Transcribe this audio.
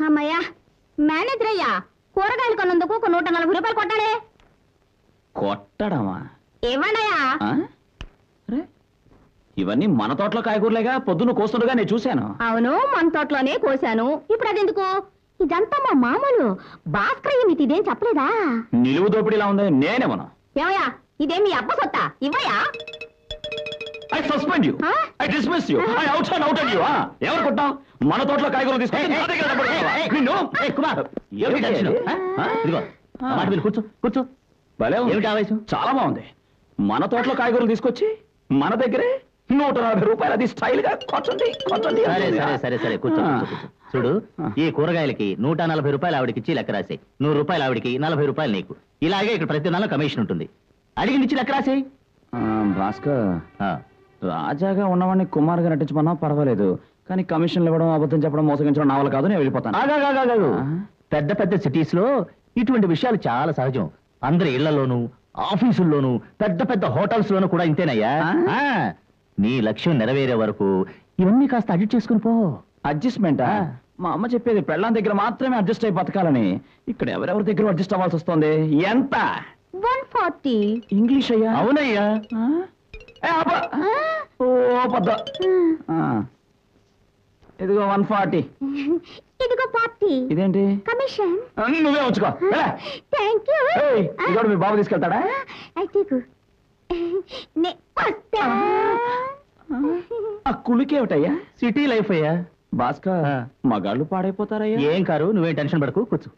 అమ్మయ్యా. మేనేజర్ అయ్యా కూరగాయలు కొన్నందుకు ఒక నూట నలభై రూపాయలు కొట్టాడే కొట్టడమా? ఆ? అరే, ఇవన్నీ మన తోటలో కాయగూరలేగా పొద్దున్న కోస్తుండగా నేను చూశాను. అవును మన తోటలోనే కోశాను. ఇప్పుడు అదెందుకు? ఇదంతా మా మామూలు భాస్కర్ మీకు ఇదేం చెప్పలేదా? నిలువు దోపిడీలా ఉంది నేనేమను ఏమయ్యా ఇదేం మీ అబ్బ సొత్తా? ఇవ్వయా suspend you? I dismiss you I out and out you ఎవరు కొట్టావు మన తోటలో కాయగూరలు తీసుకొని నా దగ్గర? నిన్ను కుమార్ ఏమిటి టెన్షన్? ఇదిగో. మాట మీద కూర్చో కూర్చో భలే. ఏమిటి ఆవేశం? చాలా బాగుంది మన తోటలో కాయగూరలు తీసుకొచ్చి మన దగ్గరే నూట నలభై రూపాయలు అది స్టైల్గా కొట్టండి కొట్టండి సరే. సరే సరే సరే కూర్చో. చూడు. ఈ కూరగాయలకి నూట నలభై రూపాయలు ఆవిడకి ఇచ్చి లెక్క రాసేయి నూరు రూపాయలు ఆవిడకి నలభై రూపాయలు నీకు ఇలాగే ఇక్కడ ప్రతి నెల కమిషన్ ఉంటుంది అడిగి ఇచ్చి లెక్క రాసేయి ఆ, భాస్కర్. రాజాగా ఉన్నవాడిని కుమార్గా నటించమన్నా పర్వాలేదు. కానీ కమిషన్లు ఇవ్వడం అబద్ధం చెప్పడం మోసగించడం నా వల్ల కాదు నేను వెళ్ళిపోతాను. ఆగాగాగాగాగు. పెద్ద పెద్ద సిటీస్లో ఇటువంటి విషయాలు చాలా సహజం. అందరి ఇళ్ళలోనూ ఆఫీసుల్లోనూ పెద్ద పెద్ద హోటల్స్ లోనూ కూడా ఇంతేనయ్యా. ఆ? ఆ. నీ లక్ష్యం నెరవేరే వరకు ఇవన్నీ కాస్త అడ్జస్ట్ చేసుకుని పో. అడ్జస్ట్మెంట్? ఆ. మా అమ్మ చెప్పేది పెళ్ళాం దగ్గర మాత్రమే అడ్జస్ట్ అయి బతకాలని. ఇక్కడ ఎవరెవరి దగ్గర అడ్జస్ట్ అవ్వాల్సి వస్తుంది? ఎంత? One forty. ఇంగ్లీష్ అయ్యా? అవునయ్యా. ఓ పద్ద. ఆ. ఇదిగో వన్ ఫార్టీ. ఇదిగో పార్టీ ఇదేంటి? కమిషన్. నువ్వే ఉంచుకో. థ్యాంక్ యూ ఏయ్, ఇది కూడా మీ బాబు తీసుకెళ్తాడా? అయితే ఆ. కులికేమిటయ్యా సిటీ లైఫ్ అయ్యా. భాస్కర్. మగాళ్ళు పాడైపోతారయ్యా. ఏం కారు? నువ్వేం టెన్షన్ పడకు కూర్చో.